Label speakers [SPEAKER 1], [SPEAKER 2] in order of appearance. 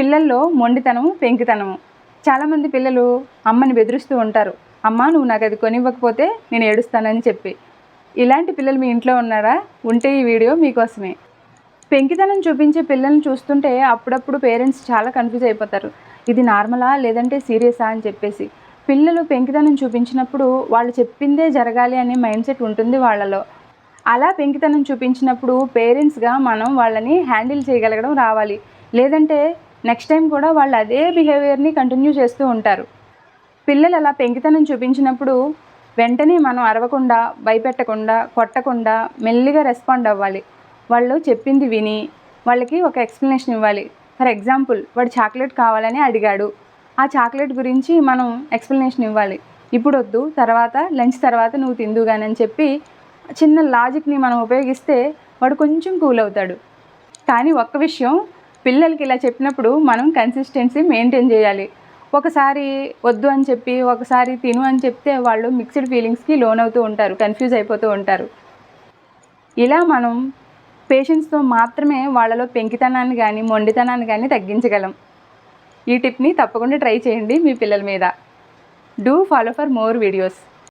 [SPEAKER 1] పిల్లల్లో మొండితనం పెంకితనము. చాలామంది పిల్లలు అమ్మని బెదిరిస్తూ ఉంటారు. అమ్మ నువ్వు నాకు అది కొనివ్వకపోతే నేను ఏడుస్తానని చెప్పి. ఇలాంటి పిల్లలు మీ ఇంట్లో ఉన్నారా? ఉంటే ఈ వీడియో మీకోసమే. పెంకితనం చూపించే పిల్లల్ని చూస్తుంటే అప్పుడప్పుడు పేరెంట్స్ చాలా కన్ఫ్యూజ్ అయిపోతారు. ఇది నార్మలా లేదంటే సీరియసా? అని చెప్పేసి. పిల్లలు పెంకితనం చూపించినప్పుడు వాళ్ళు చెప్పిందే జరగాలి అనే మైండ్ సెట్ ఉంటుంది వాళ్ళలో. అలా పెంకితనం చూపించినప్పుడు పేరెంట్స్గా మనం వాళ్ళని హ్యాండిల్ చేయగలగడం రావాలి. లేదంటే నెక్స్ట్ టైం కూడా వాళ్ళు అదే బిహేవియర్ని కంటిన్యూ చేస్తూ ఉంటారు. పిల్లలు అలా పెంకితనం చూపించినప్పుడు వెంటనే మనం అరవకుండా భయపెట్టకుండా కొట్టకుండా మెల్లిగా రెస్పాండ్ అవ్వాలి. వాళ్ళు చెప్పింది విని వాళ్ళకి ఒక ఎక్స్ప్లెనేషన్ ఇవ్వాలి. ఫర్ ఎగ్జాంపుల్ వాడు చాక్లెట్ కావాలని అడిగాడు. ఆ చాక్లెట్ గురించి మనం ఎక్స్ప్లెనేషన్ ఇవ్వాలి. ఇప్పుడు వద్దు తర్వాత లంచ్ తర్వాత నువ్వు తిందుగాని అని చెప్పి చిన్న లాజిక్ని మనం ఉపయోగిస్తే వాడు కొంచెం కూల్ అవుతాడు. కానీ ఒక్క విషయం పిల్లలకి ఇలా చెప్పినప్పుడు మనం కన్సిస్టెన్సీ మెయింటైన్ చేయాలి. ఒకసారి వద్దు అని చెప్పి ఒకసారి తిను అని చెప్తే వాళ్ళు మిక్స్డ్ ఫీలింగ్స్కి లోన్ అవుతూ ఉంటారు కన్ఫ్యూజ్ అయిపోతూ ఉంటారు. ఇలా మనం పేషెంట్స్తో మాత్రమే వాళ్ళలో పెంకితనాన్ని కానీ మొండితనాన్ని కానీ తగ్గించగలం. ఈ టిప్ని తప్పకుండా ట్రై చేయండి మీ పిల్లల మీద. Do follow for more videos